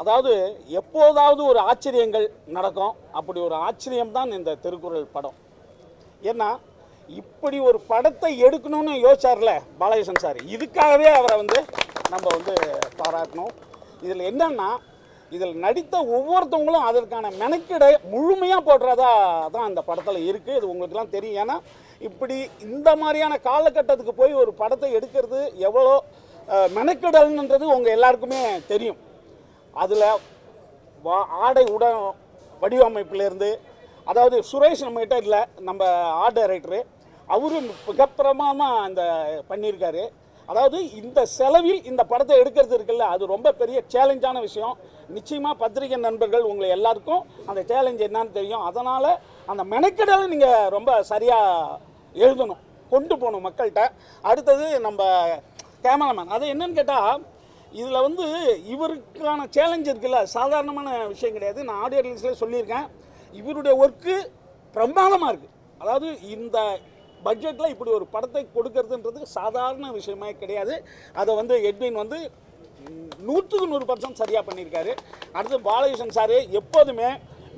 அதாவது எப்போதாவது ஒரு ஆச்சரியங்கள் நடக்கும். அப்படி ஒரு ஆச்சரியம் தான் இந்த திருக்குறள் படம். ஏன்னா இப்படி ஒரு படத்தை எடுக்கணும்னு யோசிச்சார்ல பாலகிருஷ்ணன் சார். இதுக்காகவே அவரை வந்து நம்ம வந்து பாராட்டணும். இதில் என்னன்னா இதில் நடித்த ஒவ்வொருத்தவங்களும் அதற்கான மெனக்கிடை முழுமையாக போடுறதா தான் அந்த படத்தில் இருக்குது இது உங்களுக்குலாம் தெரியும். ஏன்னா இப்படி இந்த மாதிரியான காலகட்டத்துக்கு போய் ஒரு படத்தை எடுக்கிறது எவ்வளோ மெனக்கிடல்ன்றது உங்கள் எல்லாருக்குமே தெரியும். அதில் வா ஆடை உட வடிவமைப்பிலேருந்து அதாவது சுரேஷ் நம்மகிட்ட இல்லை நம்ம ஆர்ட் டைரக்டரு அவரும் மிகப்பிரமாக அந்த பண்ணியிருக்காரு. அதாவது இந்த செலவில் இந்த படத்தை எடுக்கிறது இருக்குல்ல அது ரொம்ப பெரிய சேலஞ்சான விஷயம். நிச்சயமாக பத்திரிகை நண்பர்கள் உங்களை எல்லாருக்கும் அந்த சேலஞ்ச் என்னன்னு தெரியும். அதனால் அந்த மெனக்கெடலை நீங்கள் ரொம்ப சரியாக எழுதணும் கொண்டு போகணும் மக்கள்கிட்ட. அடுத்தது நம்ம கேமராமேன். அது என்னன்னு கேட்டால் இதில் வந்து இவருக்கான சேலஞ்ச் இருக்குல்ல சாதாரணமான விஷயம் கிடையாது. நான் ஆடியோ ரிலீஸ்லேயே சொல்லியிருக்கேன். இவருடைய ஒர்க்கு பிரமாதமாக இருக்குது அதாவது இந்த பட்ஜெட்டில் இப்படி ஒரு படத்தை கொடுக்கறதுன்றது சாதாரண விஷயமே கிடையாது. அதை வந்து எட்வின் வந்து நூற்றுக்கு நூறு பர்சன்ட் சரியாக பண்ணியிருக்காரு. அடுத்து பாலகிருஷ்ணன் சார் எப்போதுமே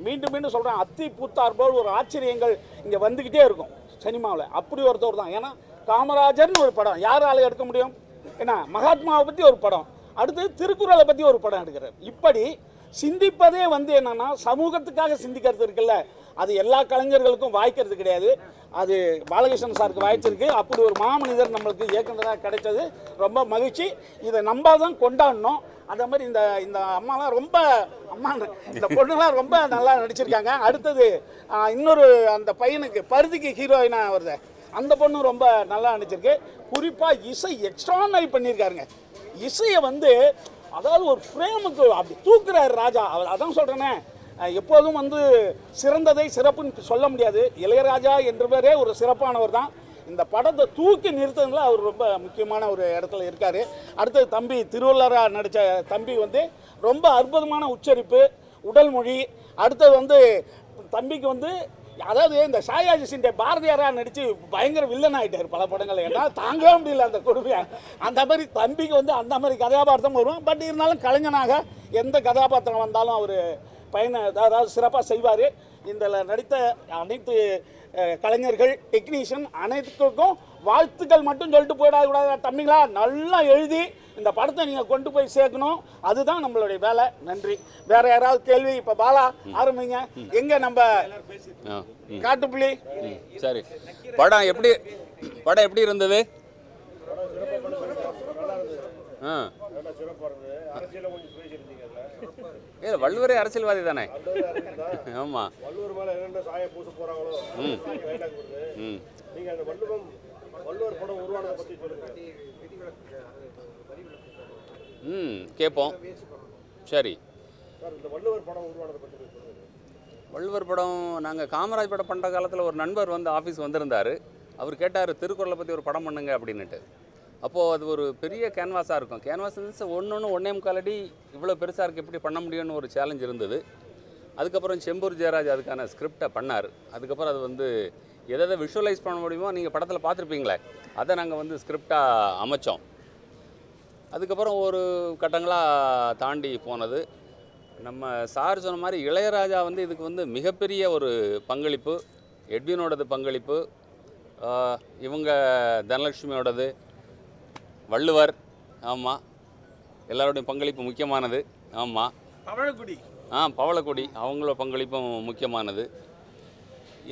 மீண்டும் மீண்டும் சொல்கிறேன் அத்தி பூத்தார் போல் ஒரு ஆச்சரியங்கள் இங்கே வந்துக்கிட்டே இருக்கும் சினிமாவில். அப்படி ஒருத்தர் தான். ஏன்னா காமராஜர்னு ஒரு படம். யாரால எடுக்க முடியும்? என்ன மகாத்மாவை பற்றி ஒரு படம். அடுத்து திருக்குறளை பற்றி ஒரு படம் எடுக்கிறார். இப்படி சிந்திப்பதே வந்து என்னன்னா சமூகத்துக்காக சிந்திக்கிறது இருக்குல்ல. அது எல்லா கலைஞர்களுக்கும் வாய்க்கிறது கிடையாது. அது பாலகிருஷ்ணன் சாருக்கு வாய்ச்சிருக்கு. அப்படி ஒரு மாமனிதர் நம்மளுக்கு இயக்குனராக கிடைச்சது ரொம்ப மகிழ்ச்சி. இதை நம்ம தான் கொண்டாடணும். அதே மாதிரி இந்த இந்த அம்மாலாம் ரொம்ப அம்மா இந்த பொண்ணுலாம் ரொம்ப நல்லா நடிச்சிருக்காங்க. அடுத்தது இன்னொரு அந்த பையனுக்கு பருதிக்கு ஹீரோயினாக வருது. அந்த பொண்ணு ரொம்ப நல்லா நடிச்சிருக்கு. குறிப்பாக இசை எக்ஸ்ட்ரானரி பண்ணியிருக்காருங்க. இசையை வந்து அதாவது ஒரு ஃப்ரேமுக்கு அப்படி தூக்குறாரு ராஜா. அவர் அதான் சொல்கிறேனே எப்போதும் வந்து சிறந்ததை சிறப்புன்னு சொல்ல முடியாது. இளையராஜா என்றவரே ஒரு சிறப்பானவர் தான். இந்த படத்தை தூக்கி நிறுத்ததுல அவர் ரொம்ப முக்கியமான ஒரு இடத்துல இருக்கார். அடுத்தது தம்பி திருவள்ளுவராக நடித்த தம்பி வந்து ரொம்ப அற்புதமான உச்சரிப்பு உடல் மொழி. அடுத்தது வந்து தம்பிக்கு வந்து அதாவது இந்த சாயாஜி சிண்டே பாரதியாராக நடித்து பயங்கர வில்லன் ஆகிட்டார் பல படங்கள் ஏன்னா தாங்கவே முடியல அந்த கொடுமையை. அந்த மாதிரி தம்பிக்கு வந்து அந்த மாதிரி கதாபாத்திரம் வரும். பட் இருந்தாலும் கலைஞனாக எந்த கதாபாத்திரம் வந்தாலும் அவர் பயனை அதாவது சிறப்பாக செய்வார். இதில் நடித்த அனைத்து கலைஞர்கள் டெக்னீஷியன் அனைத்துக்கும் வாழ்த்துக்கள் மட்டும் சொல்லிட்டு போயிடக்கூடாது தம்பிங்களா நல்லா எழுதி இந்த படத்தை நீங்கள் கொண்டு போய் சேர்க்கணும். அதுதான் நம்மளுடைய வேலை. நன்றி. வேற யாராவது கேள்வி? இப்போ பாலா ஆரம்பிங்க. எங்க நம்ம காட்டுப்புலி சரி. படம் எப்படி படம் எப்படி இருந்தது? ஆ. ஏ வள்ளுவரே அரசியல்வாதி தானே? ஆமாம் வள்ளுவர் மேல என்னென்ன சாயம் பூச போறாங்களோ? ம். ம். நீங்க அந்த வள்ளுவம் வள்ளுவர் படம் உருவானதை பத்தி சொல்லுங்க. ம் கேட்போம். சரி. இந்த வள்ளுவர் படம் உருவானதை சொல்லுங்க. வள்ளுவர் படம் நாங்கள் காமராஜ் படம் பண்ணுற காலத்தில் ஒரு நண்பர் வந்து ஆஃபீஸ் வந்திருந்தார். அவர் கேட்டார் திருக்குறளை பற்றி ஒரு படம் பண்ணுங்க அப்படின்னுட்டு. அப்போது அது ஒரு பெரிய கேன்வாஸாக இருக்கும். கேன்வாஸ் மீன்ஸ் ஒன்று ஒன்று ஒன்றே முக்கால் அடி இவ்வளோ பெருசாக இருக்குது எப்படி பண்ண முடியும்னு ஒரு சேலஞ்ச் இருந்தது. அதுக்கப்புறம் செம்பூர் ஜெயராஜ் அதுக்கான ஸ்கிரிப்டை பண்ணார். அதுக்கப்புறம் அது வந்து எதை எதை விஷுவலைஸ் பண்ண முடியுமோ நீங்கள் படத்தில் பார்த்துருப்பீங்களே அதை நாங்கள் வந்து ஸ்கிரிப்டாக அமைச்சோம். அதுக்கப்புறம் ஒரு கட்டங்களாக தாண்டி போனது. நம்ம சார் சொன்ன மாதிரி இளையராஜா வந்து இதுக்கு வந்து மிகப்பெரிய ஒரு பங்களிப்பு எட்வினோடது பங்களிப்பு இவங்க தனலட்சுமியோடது வள்ளுவர் ஆமாம் எல்லாரோடையும் பங்களிப்பு முக்கியமானது ஆமாம் பவழக்குடி ஆ பவளக்கொடி அவங்களோட பங்களிப்பும் முக்கியமானது.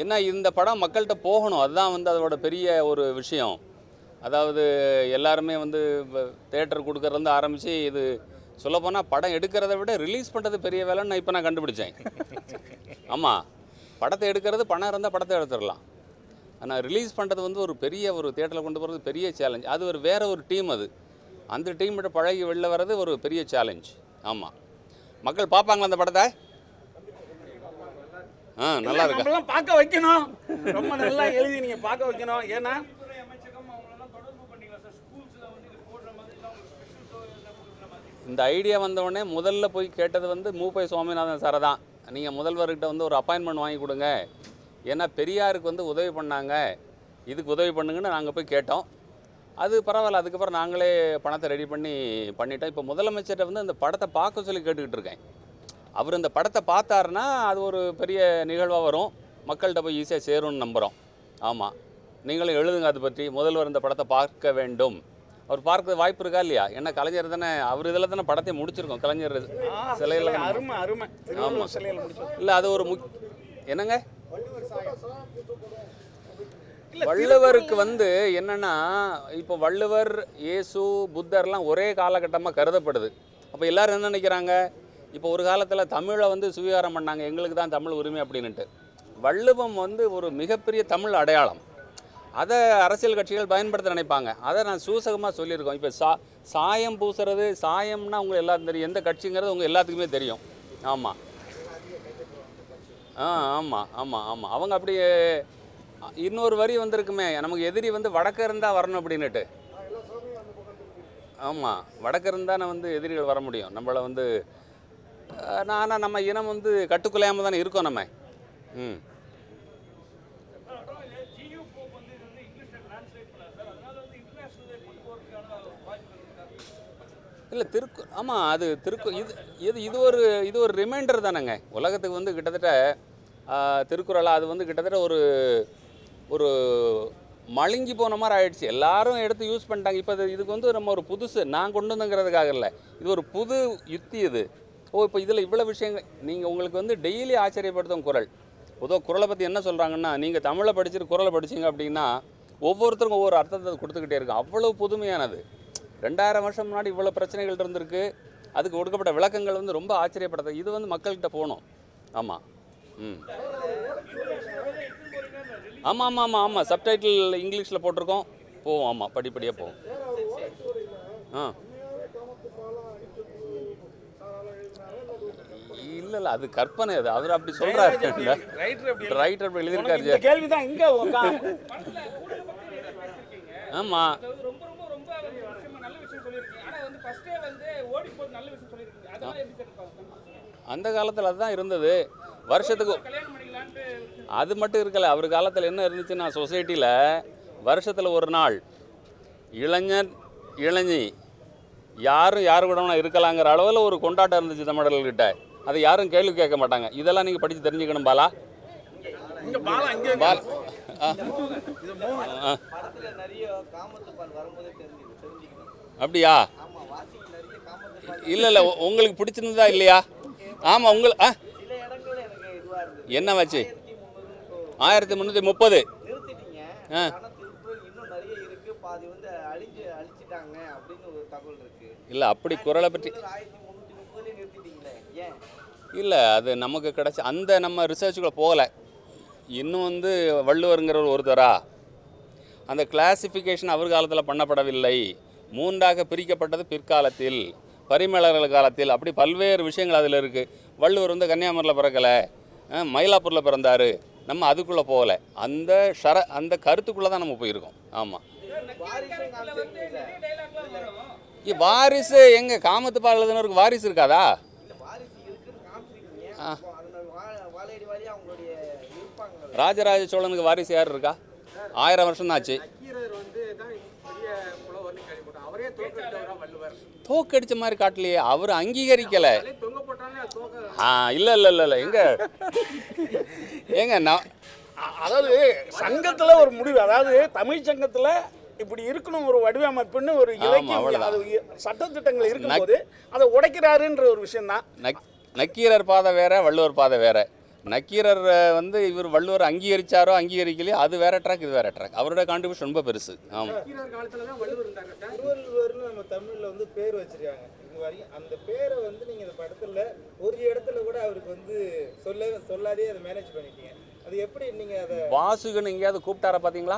ஏன்னா இந்த படம் மக்கள்கிட்ட போகணும். அதுதான் வந்து அதோட பெரிய ஒரு விஷயம். அதாவது எல்லாருமே வந்து தேட்டர் கொடுக்கறதுலேருந்து ஆரம்பித்து இது சொல்லப்போனால் படம் எடுக்கிறத விட ரிலீஸ் பண்ணுறது பெரிய வேலைன்னு நான் இப்போ நான் கண்டுபிடிச்சேன். ஆமாம் படத்தை எடுக்கிறது பணம் இருந்தால் படத்தை எடுத்துடலாம். ஆனால் ரிலீஸ் பண்ணுறது வந்து ஒரு பெரிய ஒரு தேட்டரில் கொண்டு போகிறது பெரிய சேலஞ்ச் அது ஒரு வேற ஒரு டீம் அது. அந்த டீம்கிட்ட பழகி வெளில வர்றது ஒரு பெரிய சேலஞ்ச் ஆமாம் மக்கள் பார்ப்பாங்களா அந்த படத்தை? நல்லா இருக்கா? நம்மளாம் பார்க்க வைக்கணும். ரொம்ப நல்லா எழுதி நீங்க பார்க்க வைக்கணும். ஏன்னா இந்த ஐடியா வந்தவுடனே முதல்ல போய் கேட்டது வந்து மூப்பை சுவாமிநாதன் சாரை தான். நீங்கள் முதல்வர்கிட்ட வந்து ஒரு அப்பாயின்மெண்ட் வாங்கி கொடுங்க. ஏன்னா பெரியாருக்கு வந்து உதவி பண்ணாங்க. இதுக்கு உதவி பண்ணுங்கன்னு நாங்கள் போய் கேட்டோம். அது பரவாயில்ல. அதுக்கப்புறம் நாங்களே பணத்தை ரெடி பண்ணி பண்ணிட்டோம். இப்போ முதலமைச்சர்கிட்ட வந்து அந்த படத்தை பார்க்க சொல்லி கேட்டுக்கிட்டு இருக்கேன். அவர் இந்த படத்தை பார்த்தாருன்னா அது ஒரு பெரிய நிகழ்வாக வரும். மக்கள்கிட்ட போய் ஈஸியாக சேரும்னு நம்புகிறோம் ஆமாம் நீங்களும் எழுதுங்க அதை பற்றி. முதல்வர் இந்த படத்தை பார்க்க வேண்டும். அவர் பார்க்க வாய்ப்பு இருக்கா இல்லையா? ஏன்னா கலைஞர் தானே அவர் இதில் தானே படத்தை முடிச்சிருக்கோம். கலைஞர் சிலையில முடிச்சோம் இல்லை அது ஒரு முக் என்னங்க? வள்ளுவருக்கு வந்து என்னன்னா இப்போ வள்ளுவர் இயேசு புத்தர்லாம் ஒரே காலகட்டமாக கருதப்படுது. அப்போ எல்லாரும் என்ன நினைக்கிறாங்க? இப்போ ஒரு காலத்தில் தமிழை வந்து சுவீகாரம் பண்ணாங்க எங்களுக்கு தான் தமிழ் உரிமை அப்படின்னுட்டு. வள்ளுவம் வந்து ஒரு மிகப்பெரிய தமிழ் அடையாளம். அதை அரசியல் கட்சிகள் பயன்படுத்த நினைப்பாங்க. அதை நான் சூசகமாக சொல்லியிருக்கோம். இப்போ சா சாயம் பூசுறது சாயம்னா உங்களுக்கு எல்லாருக்கும் தெரியும். எந்த கட்சிங்கிறது உங்கள் எல்லாத்துக்குமே தெரியும். ஆமாம் ஆ ஆமாம் ஆமாம் ஆமாம் அவங்க அப்படி இன்னொரு வரி வந்திருக்குமே. நமக்கு எதிரி வந்து வடக்கு இருந்தால் வரணும் அப்படின்னுட்டு. ஆமாம் வடக்கு இருந்தால் வந்து எதிரிகள் வர முடியும். நம்மளை வந்து நான் ஆனால் நம்ம இனம் வந்து கட்டுக்குலையாமல் தானே இருக்கோம் நம்ம. ம். இல்லை திருக்கு ஆமாம் அது திருக்கு இது இது இது ஒரு இது ஒரு ரிமைண்டர் தானேங்க. உலகத்துக்கு வந்து கிட்டத்தட்ட திருக்குறளாக அது வந்து கிட்டத்தட்ட ஒரு ஒரு மழுங்கி போன மாதிரி ஆயிடுச்சு. எல்லாரும் எடுத்து யூஸ் பண்ணிட்டாங்க. இப்போ இதுக்கு வந்து நம்ம ஒரு புதுசு நான் கொண்டு வந்துங்கிறதுக்காக இல்லை. இது ஒரு புது யுக்தி இது. ஓ இப்போ இதில் இவ்வளோ விஷயங்கள் நீங்கள் உங்களுக்கு வந்து டெய்லி ஆச்சரியப்படுத்தும் குரல். பொதுவாக குரலை பற்றி என்ன சொல்கிறாங்கன்னா நீங்கள் தமிழை படிச்சுட்டு குரலை படிச்சீங்க அப்படின்னா ஒவ்வொருத்தருக்கும் ஒவ்வொரு அர்த்தத்தை கொடுத்துக்கிட்டே இருக்கும். அவ்வளோ புதுமையானது. ரெண்டாயிரம் வருஷம் முன்னாடி இவ்வளோ பிரச்சனைகள் இருந்திருக்கு. அதுக்கு கொடுக்கப்பட்ட விளக்கங்கள் வந்து ரொம்ப ஆச்சரியப்படுது. இது வந்து மக்கள்கிட்ட போகணும். ஆமாம் ம். ஆமாம் ஆமாம் ஆமாம் ஆமாம் சப்டைட்டில் இங்கிலீஷில் போட்டிருக்கோம். போவோம் ஆமாம் படிப்படியாக போவோம். ஆ. இல்லை இல்லை அது கற்பனை அது. அவர் அப்படி சொல்கிறாரு ரைட்டர் அப்படி ரைட்டர் அப்படி உனக்கு எழுதியிருக்காரு இந்த கேள்வி தான் இங்க உக்கா- ஆமாம் அதாவது ரொம்ப ரொம்ப ரொம்ப ஒரு விஷயமா நல்ல விஷயம் சொல்லியிருக்கீங்க ஆனா வந்து ஃபர்ஸ்டே வந்து ஓடி போய் நல்ல விஷயம் சொல்லியிருக்கீங்க அதெல்லாம் எப்படி சார் பார்க்கணும்? அந்த காலத்தில் அதுதான் இருந்தது. வருஷத்துக்கு அது மட்டும் இருக்கல. அவர் காலத்தில் என்ன இருந்துச்சுன்னா சொசைட்டியில் வருஷத்தில் ஒரு நாள் இளைஞர் இளைஞி யாரும் யாரு கூட இருக்கலாங்கிற அளவில் ஒரு கொண்டாட்டம் இருந்துச்சு தமிழர்கள்கிட்ட. அதை யாரும் கேள்வி கேட்க மாட்டாங்க. இதெல்லாம் நீங்கள் படித்து தெரிஞ்சுக்கணும் பாலா. இங்க பாலா இங்க பால். ஆ. ஆ. படத்துல நிறைய காமத்து பால் வரும்போதே தெரிஞ்சுது தெரிஞ்சுக்கணும். அப்படியா? ஆமா வாசிக்கு நிறைய காமத்து பால் இல்லை இல்லை உங்களுக்கு பிடிச்சிருந்ததா இல்லையா? ஆமாம் உங்களுக்கு ஆ. என்ன வச்சு ஆயிரத்தி முந்நூறு ஆயிரத்தி முந்நூற்றி முப்பது. ஆ. ஆனா திருக்குறள் இன்னும் நிறைய இருக்கு. பாதி வந்து அழிஞ்சு அழிச்சிட்டாங்க அப்படின்னு ஒரு தகவல் இருக்கு. இல்லை அப்படி குரலை பற்றி திருக்குறள் ஆயிரத்தி முந்நூற்றி முப்பதுலேயே நிறுத்திட்டீங்களே ஏன் இல்லை அது நமக்கு கிடச்சி அந்த நம்ம ரிசர்ச்சுக்குள்ளே போகலை. இன்னும் வந்து வள்ளுவருங்கிறவர் ஒருத்தரா? அந்த கிளாசிஃபிகேஷன் அவர் காலத்தில் பண்ணப்படவில்லை. மூன்றாக பிரிக்கப்பட்டது பிற்காலத்தில் பரிமளர்கள் காலத்தில். அப்படி பல்வேறு விஷயங்கள் அதில் இருக்குது வள்ளுவர் வந்து கன்னியாகுமரியில் பிறக்கலை. மயிலாப்பூரில் பிறந்தார். நம்ம அதுக்குள்ளே போகலை. அந்த ஷர அந்த கருத்துக்குள்ளே தான் நம்ம போயிருக்கோம். ஆமாம் வாரிசு எங்கே? காமத்து பால் எழுதுனவருக்கு வாரிசு இருக்காதா இல்ல வாரிசு இருக்குன்னு காமிச்சிருக்கீங்க அப்போ அதனால வா- வாழையடி வாழியா அவங்களுடைய இருப்பாங்க ராஜராஜ சோழனுக்கு வாரிசு யார் இருக்கா? ஆயிரம் வருஷம் ஆச்சு தான் தோக்கடிச்ச மாதிரி காட்டலையே அவர் அங்கீகரிக்கலை. ஆ இல்லை இல்லை இல்லை இல்லை எங்க? ஏங்க நான் அதாவது சங்கத்துல ஒரு முடிவு அதாவது தமிழ் சங்கத்துல இப்படி இருக்கணும் ஒரு வடிவமைப்புன்னு ஒரு இலக்கியம் சட்டத்திட்டங்கள் இருக்கும்போது அதை உடைக்கிறாருன்ற ஒரு விஷயம் தான் நக்கீரர் பாதை வேறு வள்ளுவர் பாதை வேறு. நக்கீரர் வந்து இவர் வள்ளுவர் அங்கீகரிச்சாரோ அங்கீகரிக்கலையோ அது வேற ட்ராக் இது வேற ட்ராக் அவரோட கான்ட்ரிபியூஷன் ரொம்ப பெருசு. ஆமாம் நக்கீரர் நம்ம தமிழில் வந்து பேர் வச்சிருக்காங்க. இது வரையும் அந்த பேரை வந்து நீங்கள் இந்த படத்தில் ஒரு இடத்துல கூட அவருக்கு வந்து சொல்ல சொல்லாதே அதை மேனேஜ் பண்ணிட்டீங்க. அது எப்படி நீங்க அதை வாசுகன் எங்கேயாவது கூப்பிட்டாரா பார்த்தீங்களா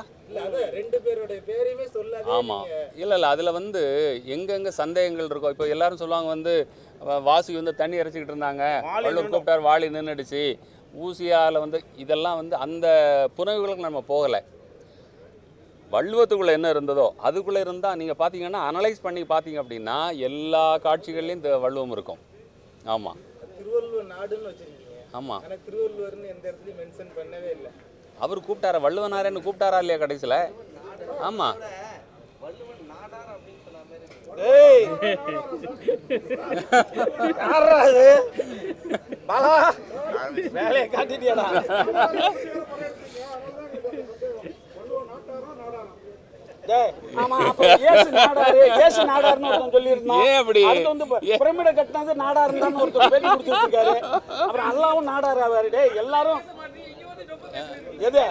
ரெண்டு பேருடைய பேரையுமே சொல்லாதே ஆமாம் இல்லை இல்லை அதில் வந்து எங்கெங்கே சந்தேகங்கள் இருக்கும் இப்போ எல்லாரும் சொல்லுவாங்க வந்து வாசுகி வந்து தண்ணி இறைச்சிக்கிட்டு இருந்தாங்க. வாளி வள்ளுவர். கூப்பிட்டார் வாளி நின்றுடுச்சு ஊசியால் வந்து இதெல்லாம் வந்து அந்த புனைவுகளுக்கு நம்ம போகலை. வள்ளுவத்துக்குள்ளே என்ன இருந்ததோ அதுக்குள்ளே இருந்தால் நீங்கள் பார்த்தீங்கன்னா அனலைஸ் பண்ணி பார்த்தீங்க அப்படின்னா எல்லா காட்சிகள்லையும் இந்த வள்ளுவம் இருக்கும். ஆமாம் திருவள்ளுவர் நாடுன்னு ஆமாம் ஆனா திருவள்ளுவர்னு எந்த இடத்துலயும் மென்ஷன் பண்ணவே இல்லை. அவர் கூப்பிட்டாரா? வள்ளுவனாரேன்னு கூப்பிட்டாரா இல்லையா கடைசியில்? ஆமாம் வள்ளுவன் டேய்! யாரா இது? பாலா! வேலையை காட்டிட்டியாடா டேய், ஆமா, அப்ப இயேசு நாடாரு, இயேசு நாடாருன்னு ஒருத்தன் சொல்லியிருந்தான். ஏன் அப்படி? அடுத்து வந்து இப்ப ஏன்? பிரமிடை கட்டினது நாடாருன்னு தான் ஒருத்தர் பேட்டி. அப்புறம் அல்லாவும் நாடாரு ஆவாரு. டேய், எல்லாரும் எது?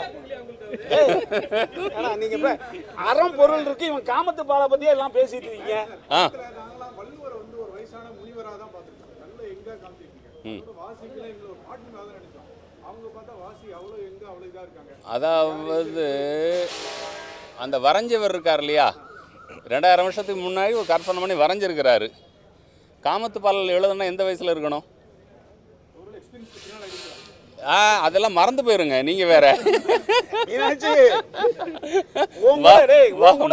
நீங்க அறம் பொருள் இருக்கு இவன் காமத்து பாலை பத்தியே எல்லாம் பேசிட்டு இருக்காங்க. அதாவது அந்த வரைஞ்சவர் இருக்கார் இல்லையா? ரெண்டாயிரம் வருஷத்துக்கு முன்னாடி ஒரு கற்பனை பண்ணி வரைஞ்சிருக்கிறாரு. காமத்து பாடல் எழுதுனா எந்த வயசில் இருக்கணும்? ஆ அதெல்லாம் மறந்து போயிருங்க நீங்கள் வேற.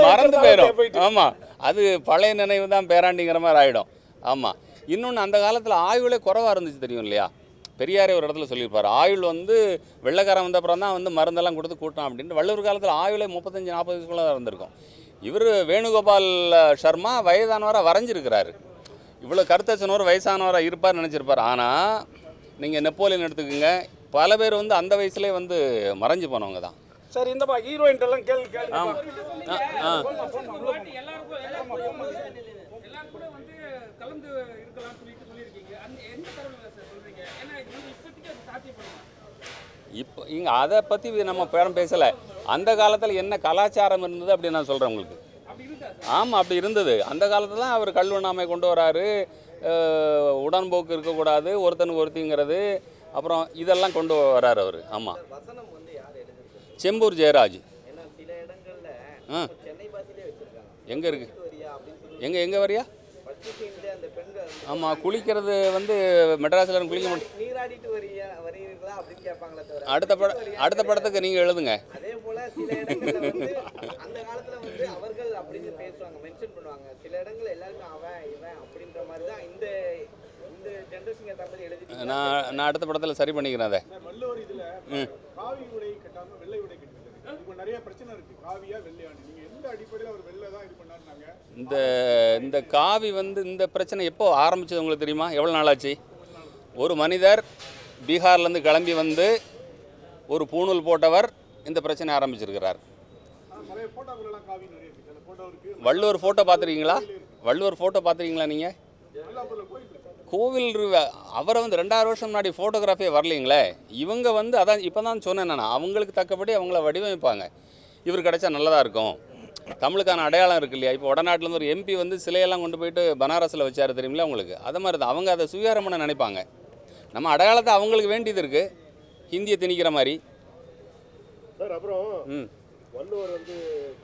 மறந்து போயிடும். ஆமாம் அது பழைய நினைவு தான் பேராண்டிங்கிற மாதிரி ஆகிடும் ஆமாம் இன்னொன்று அந்த காலத்தில் ஆயுளே குறைவாக இருந்துச்சு தெரியும் இல்லையா? பெரியாரே ஒரு இடத்துல சொல்லியிருப்பார். ஆயுள் வந்து வெள்ளைக்காரன் வந்த அப்புறம் தான் வந்து மருந்தெல்லாம் கொடுத்து கூட்டான் அப்படின்ட்டு வள்ளுவர் காலத்தில் ஆயுளே முப்பத்தஞ்சு நாற்பது வயசுக்குள்ள தான் இருந்திருக்கும். இவர் வேணுகோபால் சர்மா வயதானவராக வரைஞ்சிருக்கிறாரு. இவ்வளோ கருத்தச்சனவர் வயசானவராக இருப்பார் நினச்சிருப்பார். ஆனால் நீங்கள் நெப்போலியன் எடுத்துக்கோங்க. பல பேர் வந்து அந்த வயசுலேயே வந்து மறைஞ்சு போனவங்க தான். சரி இந்தப்பா ஹீரோயின் எல்லாம் கேள்வி கேள்வி ஆ ஆ. பாட்டு எல்லாருக்கும் எல்லாருக்கும் எல்லாரும் கூட வந்து கலந்து இருக்கலாம்னு சொல்லிட்டு சொல்லியிருக்கீங்க. இப்போ இங்கே அதை பற்றி நம்ம பேரம் பேசலை. அந்த காலத்தில் என்ன கலாச்சாரம் இருந்தது அப்படி நான் சொல்கிறேன் உங்களுக்கு. ஆமாம் அப்படி இருந்தது. அந்த காலத்தில் தான் அவர் கல்வண்ணாமை கொண்டு வராரு. உடன்போக்கு இருக்கக்கூடாது ஒருத்தனுக்கு ஒருத்திங்கிறது. அப்புறம் இதெல்லாம் கொண்டு வராரு அவர். ஆமாம் செம்பூர் ஜெயராஜ். ஆ. எங்கே இருக்குது எங்கே எங்கே வரியா? ஆமாம் குளிக்கிறது வந்து மெட்ராஸில் குளிக்க மாட்டேன் நீராடிட்டு வரியா வருவீர்களா அப்படின்னு கேட்பாங்களே தவிர அடுத்த பட அடுத்த படத்துக்கு நீங்கள் எழுதுங்க. அதே போல சில இடங்கள்ல வந்து அந்த காலத்துல வந்து அவர்கள் அப்படின்னு பேசுவாங்க மென்ஷன் பண்ணுவாங்க. சில இடங்கள்ல எல்லாருமே அவன் இவன் அப்படின்ற மாதிரி தான் இந்த இந்த ஜென்ரேஷன் ஏற்ற மாதிரி எழுதிட்டு நான் நான் அடுத்த படத்தில் சரி பண்ணிக்கிறேன் அதை. வள்ளுவர் இதுல. காவி உடை கட்டாம வெள்ளை உடை கட்டிருக்காரு இப்போ நிறைய பிரச்சனை இருக்கு. காவியா வெள்ளையான்னு. நீங்க எந்த அடிப்படையில் அவர் வெள்ளை தான் இது பண்ணாருனாங்க இந்த இந்த காவி வந்து இந்த பிரச்சனை எப்போ ஆரம்பிச்சது உங்களுக்கு தெரியுமா? எவ்வளோ நாளாச்சு? ஒரு மனிதர் பீகார்லேருந்து கிளம்பி வந்து ஒரு பூணூல் போட்டவர் இந்த பிரச்சனை ஆரம்பிச்சிருக்கிறார். வள்ளுவர் ஃபோட்டோ பார்த்துருக்கீங்களா? வள்ளுவர் ஃபோட்டோ பார்த்துருக்கீங்களா நீங்கள் கோவில் அவரை வந்து ரெண்டாயிரம் வருஷம் முன்னாடி ஃபோட்டோகிராஃபியே வரலீங்களே? இவங்க வந்து அதான் இப்போ தான் சொன்னேன் நான் அவங்களுக்கு தக்கபடி அவங்கள வடிவமைப்பாங்க. இவர் கிடைச்சா நல்லதாக இருக்கும். தமிழுக்கான அடையாளம் இருக்கு இல்லையா? இப்போ வடநாட்டிலேருந்து ஒரு எம்பி வந்து சிலையெல்லாம் கொண்டு போயிட்டு பனாரஸில் வச்சாரு தெரியுமில்ல அவங்களுக்கு அது மாதிரி தான். அவங்க அதை சுவீகாரம் பண்ண நினைப்பாங்க. நம்ம அடையாளத்தை அவங்களுக்கு வேண்டியது இருக்குது ஹிந்தியை திணிக்கிற மாதிரி. சார் அப்புறம் ம். வள்ளுவர் வந்து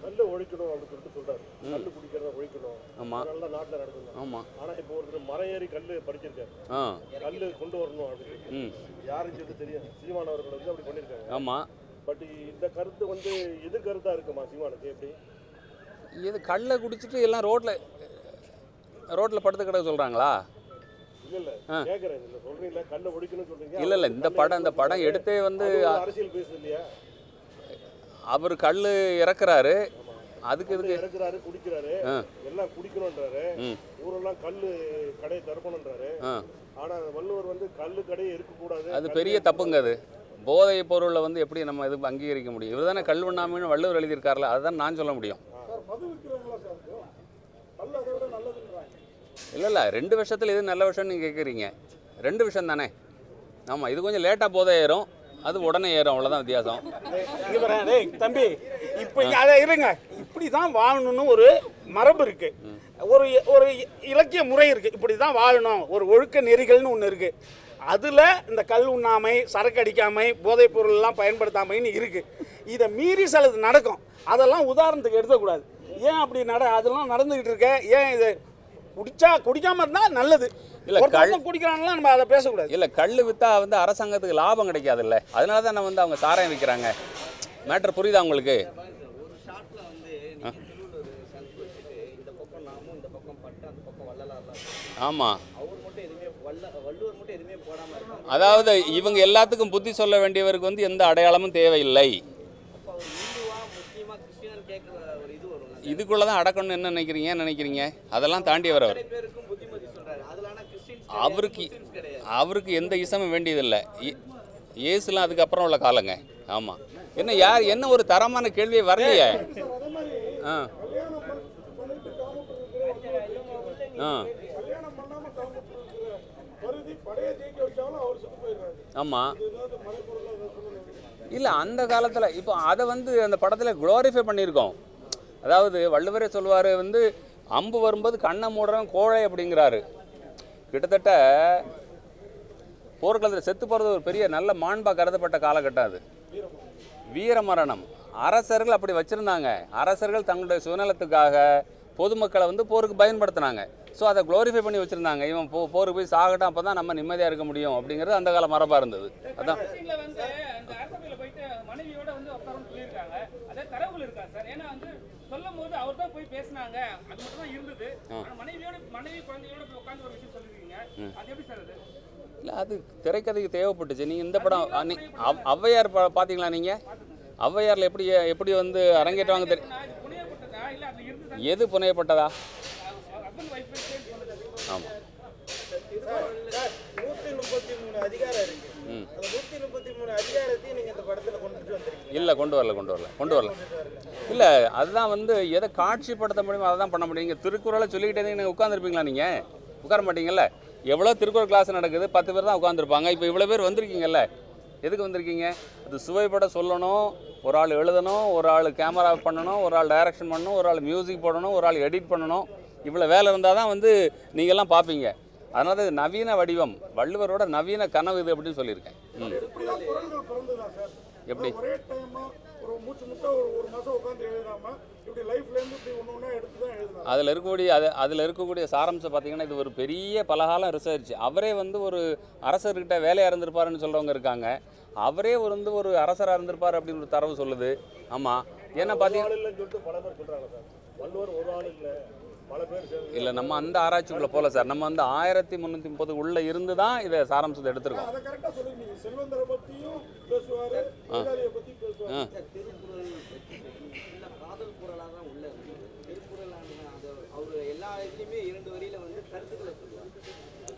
கல்லை ஒழிக்கணும் அப்படின்னு சொல்லிட்டு சொல்றாரு. கல்லு குடிக்கிறத ஒழிக்கணும். அதனால தான் நாட்டில் நடக்கணும் ஆமாம் ஆனா இப்போ ஒருத்தர் மரம் ஏறி கல்லு படிச்சிருக்காரு ஆ. கல்லு கொண்டு வரணும் அப்படின்னு. சொல்லி. ம் யாருக்கு இது தெரியும் சீமானவர்கள் வந்து அப்படி பண்ணியிருக்காங்க ஆமாம் பட் இந்த கருத்து வந்து எது கருத்தா இருக்குமா சீமானுக்கு? எப்படி? இது கல்லை குடிச்சிட்டு எல்லாம் ரோட்டில் ரோட்டில் படுத்து கிடக்க சொல்கிறாங்களா இல்ல இல்ல இந்த படம் இந்த படம் எடுத்தே வந்து அவர் கல் இறக்குறாரு. அதுக்கு இதுக்கு இறக்குறாரு குடிக்கிறாரு. எல்லாம் குடிக்கணும்ன்றாரு. ஊரெல்லாம் கல்லு கடையை திறக்கணுன்றாரு ஆ. ஆனா வள்ளுவர் வந்து கல்லு கடையை இருக்கக்கூடாது. அது பெரிய தப்புங்க அது. போதை பொருளை வந்து எப்படி நம்ம இது அங்கீகரிக்க முடியும்? இவர் தானே கல் உண்ணாமைன்னு வள்ளுவர் எழுதியிருக்காருல அதுதான் நான் சொல்ல முடியும். இல்லை இல்லை ரெண்டு வருஷத்தில் இது நல்ல விஷயம்னு நீங்கள் கேட்குறீங்க ரெண்டு விஷயம் தானே? ஆமாம் இது கொஞ்சம் லேட்டாக போதை ஏறும். அது உடனே ஏறும் அவ்வளோதான் வித்தியாசம். டேய் தம்பி இப்போ அதை இருங்க. இப்படி தான் வாழணும்னு ஒரு மரபு இருக்கு. ஒரு ஒரு இலக்கிய முறை இருக்கு. இப்படி தான் வாழணும். ஒரு ஒழுக்க நெறிகள்னு ஒன்று இருக்கு. அதில் இந்த கல் உண்ணாமை சரக்கு அடிக்காமை போதைப் பொருள்லாம் பயன்படுத்தாமைன்னு இருக்கு. இதை மீறி சிலது நடக்கும். அதெல்லாம் உதாரணத்துக்கு எடுக்கக்கூடாது ஏன் அப்படி நட அதெல்லாம் நடந்துக்கிட்டு இருக்க? ஏன் இது குடிச்சா குடிக்காம இருந்தா நல்லது. இல்ல, குடிக்கிறான்லாம் நம்ம அதை பேசக்கூடாது. இல்லை கல் விற்றா வந்து அரசாங்கத்துக்கு லாபம் கிடைக்காதுல்ல. அதனால தான் நம்ம வந்து அவங்க சாராயம் விற்கிறாங்க மேட்ரு புரியுதா உங்களுக்கு? ஒரு ஷாட்ல வந்து நீங்க தெருவுல ஒரு சங்கு வச்சுட்டு இந்த பக்கம் நாமும் இந்த பக்கம் பட்டு அந்த பக்கம் வள்ளலார்லாம் இருக்கும். ஆமாம் அவர் மட்டும் எதுவுமே வல்ல வள்ளுவர் மட்டும் எதுவுமே போடாம இருக்காரு. அதாவது இவங்க எல்லாத்துக்கும் புத்தி சொல்ல வேண்டியவருக்கு வந்து எந்த அடையாளமும் தேவையில்லை அப்போ அவர் இந்துவா முஸ்லீமா கிறிஸ்டியன் கேட்குற ஒரு இது வரும் இதுக்குள்ளே தான் அடக்கணும்னு என்ன நினைக்கிறீங்க? நினைக்கிறீங்க? அதெல்லாம் தாண்டி வரவர் அவருக்கு அவருக்கு எந்த இசமும் வேண்டியதில்லை. இ- இயேசுலாம் அதுக்கப்புறம் உள்ள காலங்க. ஆமாம் என்ன யார் என்ன ஒரு தரமான கேள்வியே வரலையே? ஆ. ஆ. ஆமாம் இல்லை அந்த காலத்தில் இப்போ அதை வந்து அந்த படத்தில் குளோரிஃபை பண்ணியிருக்கோம். அதாவது வள்ளுவரே சொல்லுவார் வந்து அம்பு வரும்போது கண்ணை மூடுறவன் கோழை அப்படிங்கிறாரு. கிட்டத்தட்ட போர்க்களத்தில் செத்து போகிறது ஒரு பெரிய நல்ல மாண்பாக கருதப்பட்ட காலகட்டம் அது. வீரமரணம் அரசர்கள் அப்படி வச்சுருந்தாங்க. அரசர்கள் தங்களுடைய சுயநலத்துக்காக பொதுமக்களை வந்து போருக்கு பயன்படுத்தினாங்க. ஸோ அதை க்ளோரிஃபை பண்ணி வச்சுருந்தாங்க. இவன் போ போருக்கு போய் சாகட்டும் அப்போ தான் நம்ம நிம்மதியாக இருக்க முடியும் அப்படிங்கிறது அந்த கால மரபாக இருந்தது. அதான். மனைவியோட வந்து சொல்லியிருக்காங்க. அதே இருக்கா சார்? ஏன்னா வந்து சொல்லும் போது அவர் தான் போய் பேசினாங்க. அது மட்டும் தான் இருந்தது மனைவியோட மனைவி குழந்தையோட போய் உட்கார்ந்து ஒரு விஷயம் சொல்லிருக்கீங்க அது எப்படி சார் அது? இல்லை அது திரைக்கதைக்கு தேவைப்பட்டுச்சு. நீங்கள் இந்த படம் ஔவையார் ப பார்த்தீங்களா நீங்கள் ஔவையாரில் எப்படி எப்படி வந்து அரங்கேற்றுவாங்க தெரி நான் இது புனையப்பட்டதா? இல்ல அதுல இருந்ததா? எது புனையப்பட்டதா? ஆமாம் முப்பத்தி மூணு அதிகாரம் இருக்கு. அந்த நூத்தி முப்பத்தி மூணு அதிகாரத்தையும் நீங்க இந்த படத்துல கொண்டுட்டு வந்திருக்கீங்க. இல்லை கொண்டு வரல கொண்டு வரல கொண்டு வரல. இல்லை அதுதான் வந்து எதை காட்சிப்படுத்த முடியுமோ அதை தான் பண்ண முடியும். இங்கே திருக்குறளை சொல்லிக்கிட்டே இருந்தீங்க உட்காந்துருப்பீங்களா நீங்கள் உட்கார மாட்டீங்கல்ல? எவ்வளோ திருக்குறள் கிளாஸ் நடக்குது? பத்து பேர் தான் உட்காந்துருப்பாங்க இப்போ இவ்வளோ பேர் வந்திருக்கீங்கல்ல? எதுக்கு வந்திருக்கீங்க? அது சுவைப்பட சொல்லணும் ஒரு ஆள் எழுதணும் ஒரு ஆள் கேமரா பண்ணணும் ஒரு ஆள் டைரக்ஷன் பண்ணணும் ஒரு ஆள் மியூசிக் போடணும் ஒரு ஆள் எடிட் பண்ணணும். இவ்வளோ வேலை இருந்தால் தான் வந்து நீங்கள்லாம் பார்ப்பீங்க அதனால இது நவீன வடிவம். வள்ளுவரோட நவீன கனவு இது அப்படின்னு சொல்லியிருக்கேன். எப்படி? அதில் இருக்கக்கூடிய அது அதில் இருக்கக்கூடிய சாராம்சம் பார்த்தீங்கன்னா இது ஒரு பெரிய பலகாலம் ரிசர்ச் அவரே வந்து ஒரு அரசர்கிட்ட வேலையாக இருந்திருப்பாருன்னு சொல்கிறவங்க இருக்காங்க. அவரே வந்து ஒரு அரசராக இருந்திருப்பார் அப்படின்னு ஒரு தரவு சொல்லுது. ஆமாம் ஏன்னா பார்த்தீங்கன்னா இல்ல நம்ம அந்த ஆராய்ச்சிக்குள்ளே போகல சார். நம்ம வந்து ஆயிரத்தி முந்நூற்றி முப்பது உள்ளே இருந்து தான் இதை சாராம்சத்தை எடுத்திருக்கோம் அதை கரெக்டா சொல்லிருக்கீங்க செல்வந்தரை பத்தியும் பேசுவாரு முதலாளியை பத்தி பேசுவாரு ஆ திருக்குறள் இல்ல காதல் குரலா தான் உள்ள இருக்கு திருக்குறள் அது அவர் எல்லா இதுலயுமே இரண்டு வரியில வந்து கருத்துக்களை சொல்லுவார்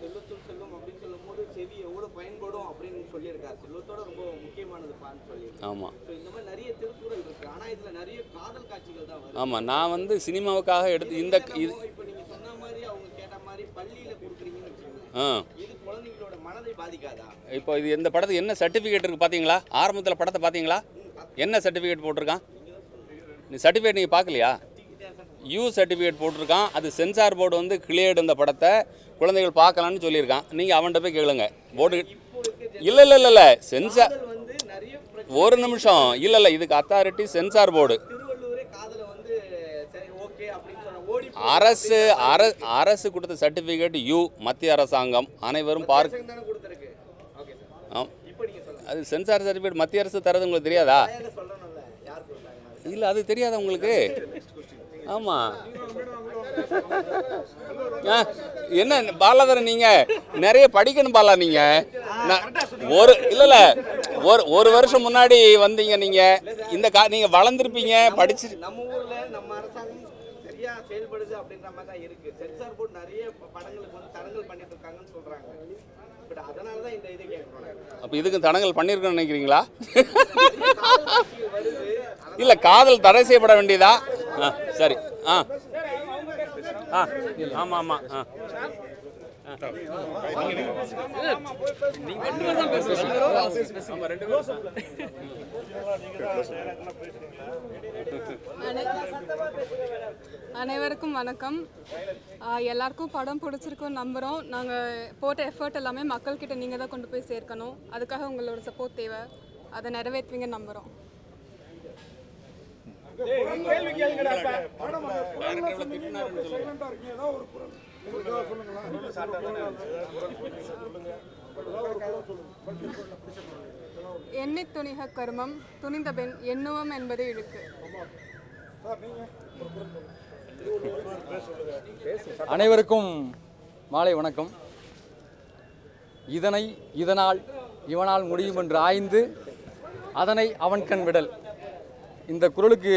செல்வத்துள் செல்வம் அப்படின்னு சொல்லும்போது செவி எவ்வளவு பயன்படும் அப்படின்னு சொல்லியிருக்காரு. செல்வத்தோட ரொம்ப முக்கியமானது பான்னு சொல்லியிருக்காரு. ஆமாம் இந்த மாதிரி நிறைய திருக்குறள் இருக்கு. ஆனா இதுல நிறைய காதல் காட்சிகள் தான் ஆமாம் நான் வந்து சினிமாவுக்காக எடுத்து இந்த இது இப்போ நீங்க சொன்ன மாதிரி அவங்க கேட்ட மாதிரி பள்ளியில கொடுக்குறீங்கன்னு வச்சுக்கோங்க இது குழந்தைங்களோட மனதை பாதிக்காதா? இப்போ இது இந்த படத்துக்கு என்ன சர்டிஃபிகேட் இருக்குது பார்த்தீங்களா ஆரம்பத்தில் படத்தை பார்த்தீங்களா என்ன சர்டிஃபிகேட் போட்டிருக்கான்? நீ சர்டிஃபிகேட் நீங்கள் பார்க்கலையா யூ சர்டிஃபிகேட் போட்டிருக்கான். அது சென்சார் போர்டு வந்து கிளியர்டு இந்த படத்தை குழந்தைகள் பார்க்கலான்னு சொல்லியிருக்கான். நீங்கள் அவன்கிட்ட போய் கேளுங்க. போர்டு இல்லை இல்லை இல்லை இல்லை. சென்சார் ஒரு நிமிஷம். இல்லை இல்லை இதுக்கு அத்தாரிட்டி சென்சார் போர்டு. அரசு அரசு கொடுத்த சர்டிஃபிகேட் யூ மத்திய அரசாங்கம். அனைவரும் பார்க்க ஆம். அது சென்சார் சர்டிஃபிகேட் மத்திய அரசு தரது உங்களுக்கு தெரியாதா? இல்லை அது தெரியாதா உங்களுக்கு? ஆமாம் ஆ என்ன பாலாதரன் நீங்கள் நிறைய படிக்கணும் பாலா நீங்கள் ஒரு இல்லை இல்லை ஒரு ஒரு வருஷம் முன்னாடி வந்தீங்க நீங்கள் இந்த கா நீங்கள் வளர்ந்துருப்பீங்க படிச்சு நம்ம ஊர்ல நம்ம அரசாங்கம் சரியா செயல்படுது அப்படின்ற மாதிரி தான் இருக்கு. சென்சார் போர்டு நிறைய படங்களுக்கு வந்து தடங்கல் பண்ணிட்டு இருக்காங்கன்னு சொல்றாங்க. பட் அதனால தான் இந்த இது கேட்கணும் அப்போ இதுக்கு தடங்கல் பண்ணியிருக்கோன்னு நினைக்கிறீங்களா? இல்லை காதல் தடை செய்யப்பட வேண்டியதா? ஆ சரி. ஆ. ஆ ஆமாம் ஆமாம் ஆ. அனைவருக்கும் வணக்கம். எல்லாருக்கும் படம் பிடிச்சிருக்கோம் நம்புகிறோம் நாங்கள் போட்ட எஃபர்ட் எல்லாமே மக்கள்கிட்ட நீங்கள் தான் கொண்டு போய் சேர்க்கணும். அதுக்காக உங்களோட சப்போர்ட் தேவை. அதை நிறைவேற்றுவீங்கன்னு நம்புகிறோம் கேள்வி கேளுங்கடா மேடம் எண்ணி துணிக கர்மம் துணிந்த பெண் எண்ணுவம் என்பது இழுக்கு. அனைவருக்கும் மாலை வணக்கம். இதனை இதனால் இவனால் முடியும் என்று ஆய்ந்து அதனை அவன் கண் விடல். இந்த குரலுக்கு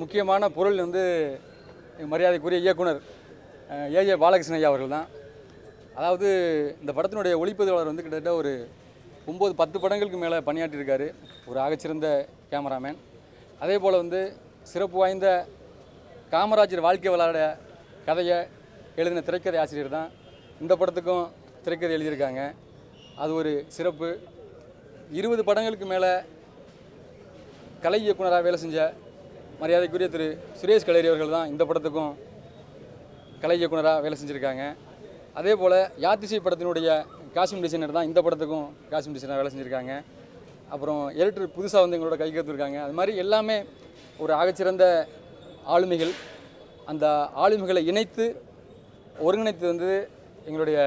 முக்கியமான பொருள் வந்து மரியாதைக்குரிய இயக்குனர் ஏஏ பாலகிருஷ்ணன் ஐயா அவர்கள் தான் அதாவது இந்த படத்தினுடைய ஒளிப்பதிவாளர் வந்து கிட்டத்தட்ட ஒரு ஒம்பது பத்து படங்களுக்கு மேலே பணியாற்றியிருக்காரு. ஒரு ஆகச்சிறந்த கேமராமேன். அதே போல் வந்து சிறப்பு வாய்ந்த காமராஜர் வாழ்க்கை விளையாட கதையை எழுதின திரைக்கதை ஆசிரியர் தான். இந்த படத்துக்கும் திரைக்கதை எழுதியிருக்காங்க. அது ஒரு சிறப்பு. இருபது படங்களுக்கு மேலே கலை இயக்குனராக வேலை செஞ்ச மரியாதைக்குரிய திரு சுரேஷ் கலேரி அவர்கள் தான் இந்த படத்துக்கும் கலை இயக்குனராக வேலை செஞ்சுருக்காங்க. அதே போல் யாத்திசை படத்தினுடைய காஸ்டியூம் டிசைனர் தான் இந்த படத்துக்கும் காஸ்டியூம் டிசைனர் வேலை செஞ்சுருக்காங்க. அப்புறம் எடிட்டர் புதுசாக வந்து எங்களோட கைகத்துருக்காங்க அது மாதிரி எல்லாமே ஒரு ஆகச்சிறந்த ஆளுமைகள். அந்த ஆளுமைகளை இணைத்து ஒருங்கிணைத்து வந்து எங்களுடைய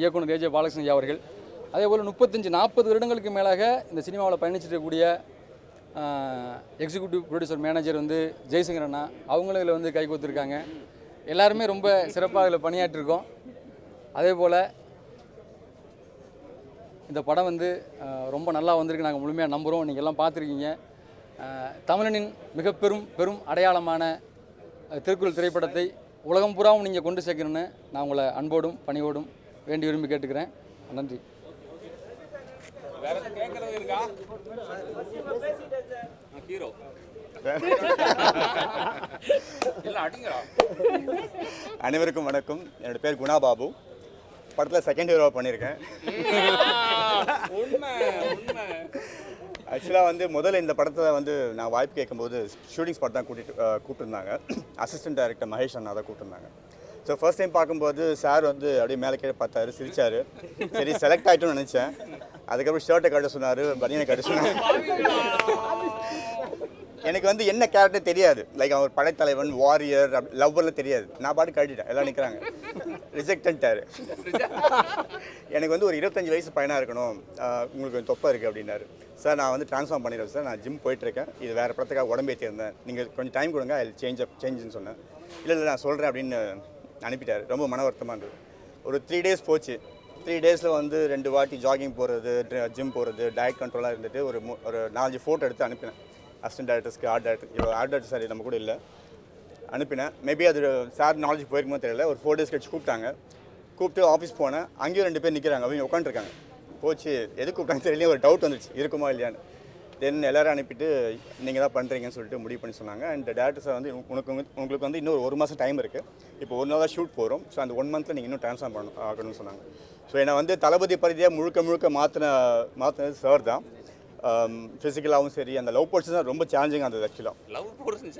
இயக்குனர் ஏஜே பாலகிருஷ்ணன் அவர்கள். அதே போல் முப்பத்தஞ்சு நாற்பது வருடங்களுக்கு மேலாக இந்த சினிமாவில் பயணிச்சிருக்கக்கூடிய எக்ஸிக்யூட்டிவ் ப்ரொடியூசர் மேனேஜர் வந்து ஜெய்சங்கர் அண்ணா அவங்களும் இதில் வந்து கைகோத்துருக்காங்க எல்லாருமே ரொம்ப சிறப்பாக இதில் பணியாற்றிருக்கோம். அதே போல் இந்த படம் வந்து ரொம்ப நல்லா வந்திருக்கு. நாங்கள் முழுமையாக நம்புகிறோம் நீங்கள் எல்லாம் பார்த்துருக்கீங்க. தமிழனின் மிக பெரும் பெரும் அடையாளமான திருக்குறள் திரைப்படத்தை உலகம் பூராவும் நீங்கள் கொண்டு சேர்க்கணும்னு நான் உங்களை அன்போடும் பணியோடும் வேண்டி விரும்பி கேட்டுக்கிறேன். நன்றி. வேற எதுவும் இருக்கா? ஹீரோ. அனைவருக்கும் வணக்கம். என்னோட பேர் குணா பாபு. படத்தில் செகண்ட் ஹீரோ பண்ணியிருக்கேன் ஆக்சுவலாக வந்து முதல்ல இந்த படத்தை வந்து நான் வாய்ப்பு கேட்கும்போது ஷூட்டிங் ஸ்பாட் தான் கூட்டிட்டு கூப்பிட்டிருந்தாங்க. அசிஸ்டன்ட் டைரக்டர் மகேஷ் அண்ணா தான் கூப்பிட்டிருந்தாங்க. ஸோ ஃபர்ஸ்ட் டைம் பார்க்கும்போது சார் வந்து அப்படியே மேலே கீழே பார்த்தாரு சிரிச்சாரு. சரி செலக்ட் ஆகிட்டோம்னு நினச்சேன். அதுக்கப்புறம் ஷர்ட்டை கட்ட சொன்னார் பனியனை கட்ட சொன்னார். எனக்கு வந்து என்ன கேரக்டர் தெரியாது. லைக் அவர் படைத்தலைவன் வாரியர் லவ்வர்லாம் தெரியாது. நான் பாட்டு கழட்டிட்டேன். எல்லாம் நிற்கிறாங்க ரிஜெக்டன்ட்டார் எனக்கு வந்து ஒரு இருபத்தஞ்சு வயசு பையனாக இருக்கணும். உங்களுக்கு கொஞ்சம் தொப்பை இருக்குது அப்படின்னாரு. சார் நான் வந்து ட்ரான்ஸ்ஃபார்ம் பண்ணிடுவேன் சார் நான் ஜிம் போயிட்டுருக்கேன். இது வேறு படத்துக்காக உடம்பேற்றிருந்தேன் நீங்கள் கொஞ்சம் டைம் கொடுங்க அது சேஞ்ச் அப் சேஞ்சுன்னு சொன்னேன். இல்லை இல்லை நான் சொல்கிறேன் அப்படின்னு அனுப்பிட்டார். ரொம்ப மன வருத்தமாக இருந்தது. ஒரு த்ரீ டேஸ் போச்சு. த்ரீ டேஸில் வந்து ரெண்டு வாட்டி ஜாகிங் போகிறது ஜிம் போகிறது டயட் கண்ட்ரோலாக இருந்துட்டு ஒரு ஒரு நாலஞ்சு ஃபோட்டோ எடுத்து அனுப்பினேன். அசிஸ்டன்ட் டேரக்டர்ஸ்க்கு ஆர்ட் டேரக்டர் இவ்வளோ ஆர்ட் டேரக்டர் சார் நம்ம கூட இல்லை. அனுப்பினேன். மேபி அது சார் நாலேஜ் போயிருக்குமோ தெரியல. ஒரு ஃபோர் டேஸ் கழிச்சு கூப்பிட்டாங்க. கூப்பிட்டு ஆஃபீஸ் போனேன். அங்கேயும் ரெண்டு பேர் நிற்கிறாங்க அவங்க உட்காந்துருக்காங்க போச்சு. எது கூப்பிட்டாங்க தெரியல ஒரு டவுட் வந்துச்சு. இருக்குமா இல்லையான்னு. தென் எல்லோரும் அனுப்பிட்டு நீங்கள் தான் பண்ணுறீங்கன்னு சொல்லிட்டு முடிவு பண்ணி சொன்னாங்க. அண்ட் டேரக்டர் சார் வந்து உனக்கு உங்களுக்கு வந்து இன்னொரு ஒரு மாதம் டைம் இருக்குது இப்போ ஒரு நாள் தான் ஷூட் போகிறோம் ஸோ அந்த ஒன் மந்த்தில் நீங்கள் இன்னும் ட்ரான்ஸ்ஃபார்ம் பண்ணணும் ஆகணும்னு சொன்னாங்க. ஸோ என்னை வந்து தளபதி பரிதியாக முழுக்க முழுக்க மாற்றின மாற்றினது சார் தான். ஃபிசிக்கலாகவும் சரி அந்த லவ் போர்ட்ஸ் தான் ரொம்ப சேலஞ்சிங்காக இருந்தது ஆக்சுவலாக லவ் போர்ஷன்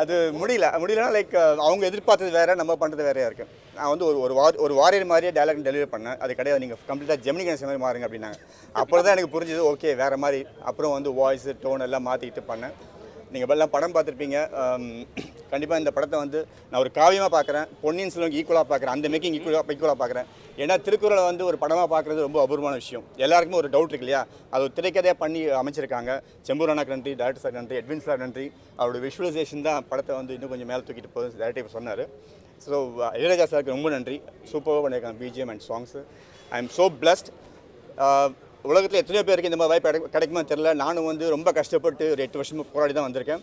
அது முடியல. முடியலனா லைக் அவங்க எதிர்பார்த்தது வேற நம்ம பண்ணுறது வேறையா இருக்கு. நான் வந்து ஒரு ஒரு வார் ஒரு வாரியர் மாதிரியே டேலாக் டெலிவரி பண்ணேன். அது கிடையாது. நீங்கள் கம்ப்ளீட்டாக ஜெமினி கணேசன் மாதிரி மாறுங்க அப்படின்னாங்க. அப்புறம் தான் எனக்கு புரிஞ்சுது ஓகே வேற மாதிரி. அப்புறம் வந்து வாய்ஸ் டோன் எல்லாம் மாற்றிக்கிட்டு பண்ணேன். நீங்கள் எல்லாம் படம் பார்த்துருப்பீங்க. கண்டிப்பாக இந்த படத்தை வந்து நான் ஒரு காவியமாக பார்க்குறேன் பொன்னியின் செல்வன் ஈக்குவலாக பார்க்குறேன் அந்த மேக்கிங் ஈக்குவலாக ஈக்குவலாக பார்க்குறேன் ஏன்னா திருக்குறளை வந்து ஒரு படமாக பார்க்குறது ரொம்ப அபூர்வமான விஷயம். எல்லாருக்குமே ஒரு டவுட் இருக்கு இல்லையா? அது ஒரு திரைக்கதையாக பண்ணி அமைச்சிருக்காங்க. செம்பூரானாக்கு நன்றி டேரக்டர் சார் நன்றி எட்வின் சார் நன்றி. அவரோட விஷுவலைசேஷன் தான் படத்தை வந்து இன்னும் கொஞ்சம் மேலே தூக்கிட்டு போகுது டேரக்டர் சொன்னார். ஸோ இளையராஜா சாருக்கு ரொம்ப நன்றி. சூப்பராக பண்ணியிருக்காங்க BGM and songs I am so blessed உலகத்தில் எத்தனையோ பேருக்கு இந்த மாதிரி வாய்ப்பு கிடை- கிடைக்குமா தெரில நானும் வந்து ரொம்ப கஷ்டப்பட்டு ஒரு எட்டு வருஷமாக போராடி தான் வந்திருக்கேன்.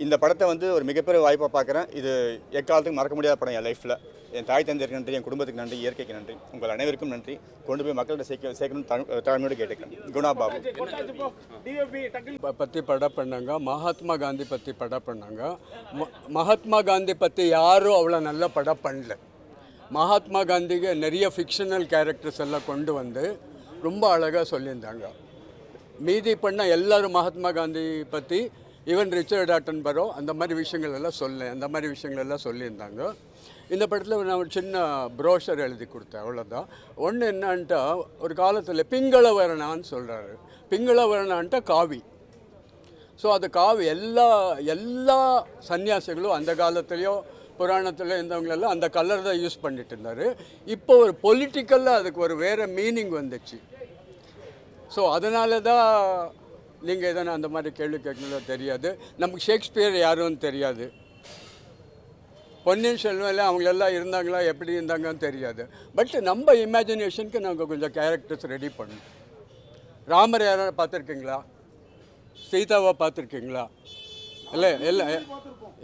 இந்த படத்தை வந்து ஒரு மிகப்பெரிய வாய்ப்பாக பார்க்குறேன். இது எக்காலத்துக்கும் மறக்க முடியாத படம் என் லைஃப்பில் என் தாய் தந்தையருக்கு நன்றி என் குடும்பத்துக்கு நன்றி இயற்கைக்கு நன்றி. உங்கள் அனைவருக்கும் நன்றி. கொண்டு போய் மக்கள்கிட்ட சேர்க்க சேர்க்கணும் தாழ்- தாழ்மையோடு கேட்டுக்கிறேன். குணா பாபு. பற்றி படம் பண்ணாங்க. மகாத்மா காந்தி பற்றி படம் பண்ணாங்க. ம- மகாத்மா காந்தி பற்றி யாரும் அவ்வளோ நல்ல படம் பண்ணல. மகாத்மா காந்திக்கு நிறைய ஃபிக்ஷனல் கேரக்டர்ஸ் எல்லாம் கொண்டு வந்து ரொம்ப அழகாக சொல்லியிருந்தாங்க. மீதி பண்ண எல்லாரும் மகாத்மா காந்தி பற்றி ஈவன் ரிச்சர்ட் ஆட்டன் பரோ அந்த மாதிரி விஷயங்கள் எல்லாம் சொல்ல அந்த மாதிரி விஷயங்கள் எல்லாம் சொல்லியிருந்தாங்க. இந்த படத்தில் நான் ஒரு சின்ன ப்ரோஷர் எழுதி கொடுத்தேன் அவ்வளோதான் ஒன்று என்னன்ட்டா ஒரு காலத்தில் பிங்கள வரணான்னு சொல்கிறாரு பிங்கள வரணான்ட்டா காவி. ஸோ அது காவி எல்லா எல்லா சன்னியாசிகளும் அந்த காலத்துலேயோ புராணத்தில் இருந்தவங்களெல்லாம் அந்த கலர் தான் யூஸ் பண்ணிட்டு இருந்தார். இப்போ ஒரு பொலிட்டிக்கலில் அதுக்கு ஒரு வேறு மீனிங் வந்துச்சு. ஸோ அதனால தான் நீங்கள் எதனா அந்த மாதிரி கேள்வி கேட்கணும் தெரியாது. நமக்கு ஷேக்ஸ்பியர் யாருன்னு தெரியாது. பொன்னியின் செல்வன்ல அவங்களெல்லாம் இருந்தாங்களா எப்படி இருந்தாங்கன்னு தெரியாது. பட் நம்ம இமேஜினேஷனுக்கு நாங்கள் கொஞ்சம் கேரக்டர்ஸ் ரெடி பண்ணோம் ராமர் யாராவது பார்த்துருக்கீங்களா? சீதாவை பார்த்துருக்கீங்களா? இல்லை எல்லாம்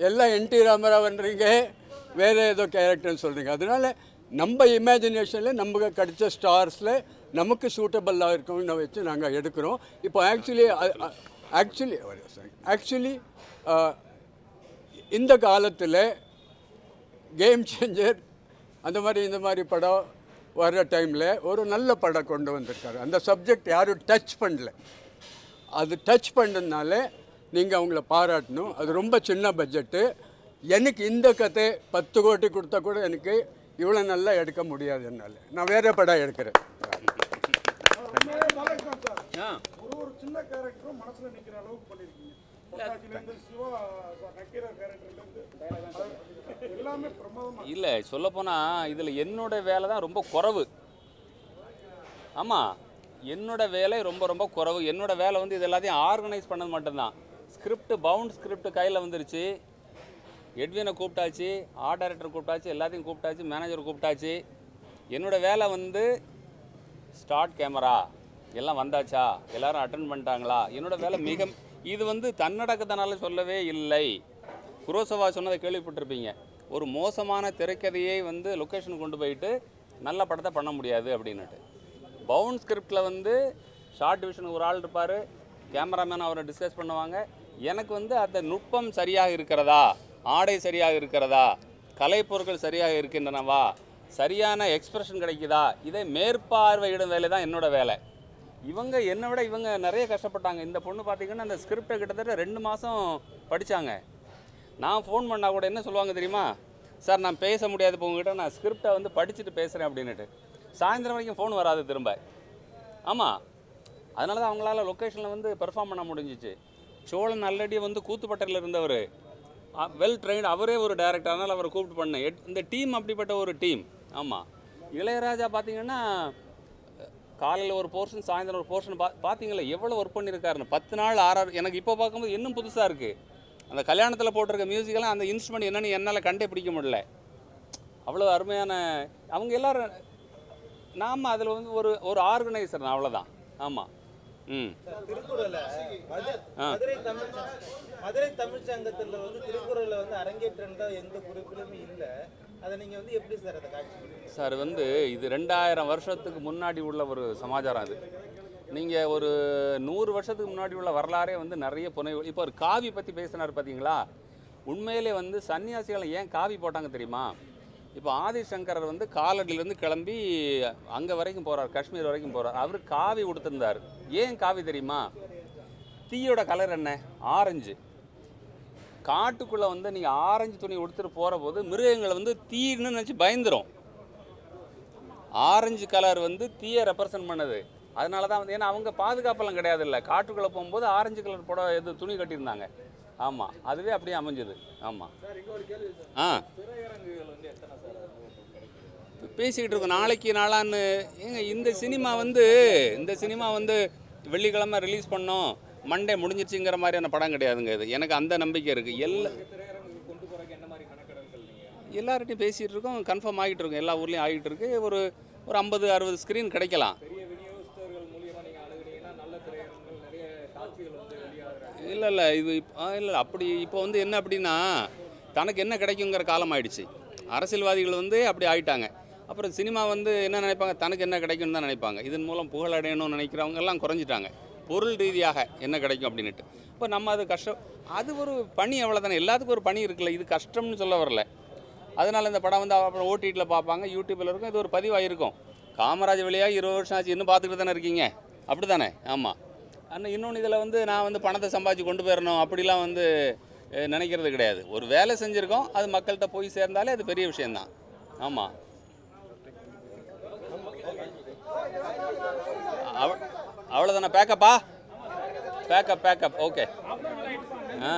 எல்லாம் என் டி ராமராவன்றீங்க. வேறு ஏதோ கேரக்டர்னு சொல்கிறீங்க அதனால் நம்ம இமேஜினேஷனில் நமக்கு கிடைச்ச ஸ்டார்ஸில் நமக்கு சூட்டபிளாக இருக்கும்னு வச்சு நாங்கள் எடுக்கிறோம். இப்போ ஆக்சுவலி ஆக்சுவலி ஆக்சுவலி இந்த காலத்தில் கேம் சேஞ்சர் அந்த மாதிரி இந்த மாதிரி படம் வர்ற டைமில் ஒரு நல்ல படம் கொண்டு வந்திருக்காரு. அந்த சப்ஜெக்ட் யாரும் டச் பண்ணல. அது டச் பண்ணதுனால நீங்கள் அவங்கள பாராட்டணும். அது ரொம்ப சின்ன பட்ஜெட்டு எனக்கு இந்த கதை பத்து கோடி கொடுத்தா கூட எனக்கு இவ்வளோ நல்லா எடுக்க முடியாது என்னால். நான் வேறு படம் எடுக்கிறேன். பாலகிருஷ்ணன் சார் ஒரு சின்ன கேரக்டரும் மனசுல நிக்கிற அளவுக்கு பண்ணிருக்கீங்க. இல்லை சொல்லப்போனால் இதில் என்னோட வேலை தான் ரொம்ப குறைவு. ஆமாம் என்னோட வேலை ரொம்ப ரொம்ப குறைவு. என்னோட வேலை வந்து இது எல்லாத்தையும் ஆர்கனைஸ் பண்ணது மட்டும்தான். ஸ்கிரிப்ட் பவுண்ட் ஸ்கிரிப்ட் கையில் வந்துருச்சு. எட்வினை கூப்பிட்டாச்சு ஆர்ட் டைரக்டர் கூப்பிட்டாச்சு எல்லாத்தையும் கூப்பிட்டாச்சு மேனேஜர் கூப்பிட்டாச்சு. என்னோட வேலை வந்து ஸ்டார்ட் கேமரா எல்லாம் வந்தாச்சா? எல்லாரும் அட்டன் பண்ணிட்டாங்களா? என்னோட வேலை மிக இது வந்து தன்னடக்கத்தனால சொல்லவே இல்லை. குரோசவா சொன்னதை கேள்விப்பட்டிருப்பீங்க. ஒரு மோசமான திரைக்கதையை வந்து லொக்கேஷன் கொண்டு போயிட்டு நல்ல படத்தை பண்ண முடியாது அப்படின்னுட்டு. பவுன் ஸ்கிரிப்டில் வந்து ஷார்ட் டிவிஷனுக்கு ஒரு ஆள் இருப்பார். கேமராமேன் அவரை டிஸ்கஸ் பண்ணுவாங்க. எனக்கு வந்து அந்த நுட்பம் சரியாக இருக்கிறதா? ஆடை சரியாக இருக்கிறதா? கலைப்பொருட்கள் சரியாக இருக்கின்றனவா? சரியான எக்ஸ்பிரஷன் கிடைக்குதா? இதை மேற்பார்வையிடும் வேலை தான் என்னோடய வேலை. இவங்க என்னை விட இவங்க நிறைய கஷ்டப்பட்டாங்க. இந்த பொண்ணு பார்த்தீங்கன்னா அந்த ஸ்கிரிப்டை கிட்டத்தட்ட ரெண்டு மாதம் படித்தாங்க நான் ஃபோன் பண்ணால் கூட என்ன சொல்லுவாங்க தெரியுமா? சார் நான் பேச முடியாது இப்போ உங்ககிட்ட நான் ஸ்கிரிப்டை வந்து படிச்சுட்டு பேசுகிறேன் அப்படின்னுட்டு. சாயந்தரம் வரைக்கும் ஃபோன் வராது திரும்ப. ஆமாம் அதனால தான் அவங்களால லொக்கேஷனில் வந்து பெர்ஃபார்ம் பண்ண முடிஞ்சிச்சு. சோழன் ஆல்ரெடி வந்து கூத்துப்பட்டையில் இருந்தவர். வெல் ட்ரெயின் அவரே ஒரு டேரக்டர் அதனால் அவரை கூப்பிட்டு பண்ணேன். எட்- இந்த டீம் அப்படிப்பட்ட ஒரு டீம் ஆமாம் இளையராஜா பார்த்தீங்கன்னா காலையில் ஒரு போர்ஷன் சாயந்தரம் ஒரு போர்ஷன் பா பார்த்தீங்களா எவ்வளோ ஒர்க் பண்ணியிருக்காருன்னு பத்து நாள் ஆறாறு எனக்கு இப்போ பார்க்கும்போது இன்னும் புதுசாக இருக்குது அந்த கல்யாணத்தில் போட்டிருக்க மியூசிக்கெல்லாம் அந்த இன்ஸ்ட்ருமெண்ட் என்னன்னு என்னால் கண்டே பிடிக்க முடியல. அவ்வளோ அருமையான அவங்க எல்லாரும் நாம் அதில் வந்து ஒரு ஒரு ஆர்கனைசர் நான் அவ்வளோதான் ஆமாம் ம். மதுரை தமிழ் சங்கத்துல வந்து திருக்குறளை வந்து அரங்கேற்றா எந்த குறிப்பிலுமே இல்லை. அதை நீங்கள் வந்து எப்படி சார் அதை காட்சி சார் வந்து இது ரெண்டாயிரம் வருஷத்துக்கு முன்னாடி உள்ள ஒரு சமாச்சாரம் அது. நீங்கள் ஒரு நூறு வருஷத்துக்கு முன்னாடி உள்ள வரலாறே வந்து நிறைய புனைவு இப்போ ஒரு காவி பற்றி பேசினார் பார்த்தீங்களா உண்மையிலே வந்து சன்னியாசிகளை ஏன் காவி போட்டாங்க தெரியுமா? இப்போ ஆதிசங்கரர் வந்து காலடியிலேருந்து கிளம்பி அங்கே வரைக்கும் போகிறார் காஷ்மீர் வரைக்கும் போகிறார் அவர் காவி கொடுத்துருந்தார் ஏன் காவி தெரியுமா? தீயோட கலர் என்ன? ஆரஞ்சு. காட்டுக்குள்ளே வந்து நீங்கள் ஆரஞ்சு துணி உடுத்துட்டு போகிற போது மிருகங்களை வந்து தீன்னு நினச்சி பயந்துரும். ஆரஞ்சு கலர் வந்து தீயை ரெப்ரசன்ட் பண்ணுது. அதனால தான் வந்து ஏன்னா அவங்க பாதுகாப்பெல்லாம் கிடையாது இல்லை காட்டுக்குள்ளே போகும்போது ஆரஞ்சு கலர் புட இது துணி கட்டியிருந்தாங்க. ஆமாம் அதுவே அப்படியே அமைஞ்சது. ஆமாம் ஆ. பேசிக்கிட்டு இருக்கோம். நாளைக்கு நாளான்னு ஏங்க இந்த சினிமா வந்து இந்த சினிமா வந்து வெள்ளிக்கிழமை ரிலீஸ் பண்ணோம். மண்டே முடிஞ்சிருச்சுங்கிற மாதிரியான படம் கிடையாதுங்க இது. எனக்கு அந்த நம்பிக்கை இருக்குது எல்லா எல்லார்கிட்டையும் பேசிகிட்டு இருக்கோம். கன்ஃபார்ம் ஆகிட்டு இருக்கோம். எல்லா ஊர்லேயும் ஆகிட்டு இருக்கு. ஒரு ஒரு ஐம்பது அறுபது ஸ்க்ரீன் கிடைக்கலாம். இல்லை இல்லை. இது இல்லை அப்படி இப்போ வந்து என்ன அப்படின்னா தனக்கு என்ன கிடைக்குங்கிற காலம் ஆயிடுச்சு. அரசியல்வாதிகள் வந்து அப்படி ஆயிட்டாங்க. அப்புறம் சினிமா வந்து என்ன நினைப்பாங்க? தனக்கு என்ன கிடைக்கும்னு தான் நினைப்பாங்க. இதன் மூலம் புகழ் அடையணும்னு நினைக்கிறவங்க எல்லாம் குறைஞ்சிட்டாங்க. பொருள் ரீதியாக என்ன கிடைக்கும் அப்படின்னுட்டு. இப்போ நம்ம அது கஷ்டம் அது ஒரு பணி அவ்வளோதானே எல்லாத்துக்கும் ஒரு பணி இருக்குல்ல இது கஷ்டம்னு சொல்ல வரல. அதனால் இந்த படம் வந்து அப்புறம் ஓடிடியில் பார்ப்பாங்க யூடியூப்பில் இருக்கும் இது ஒரு பதிவாக இருக்கும் காமராஜ் வழியாக இருபது வருஷம் ஆச்சு இன்னும் பார்த்துக்கிட்டு தானே இருக்கீங்க? அப்படி தானே ஆமாம் ஆனால் இன்னொன்று இதில் வந்து நான் வந்து பணத்தை சம்பாதிச்சு கொண்டு போயிடணும் அப்படிலாம் வந்து நினைக்கிறது கிடையாது. ஒரு வேலை செஞ்சுருக்கோம் அது மக்கள்கிட்ட போய் சேர்ந்தாலே அது பெரிய விஷயந்தான் ஆமாம் அவ அவ்வளோதானே பேக்கப்பா pack up pack up okay ஆ.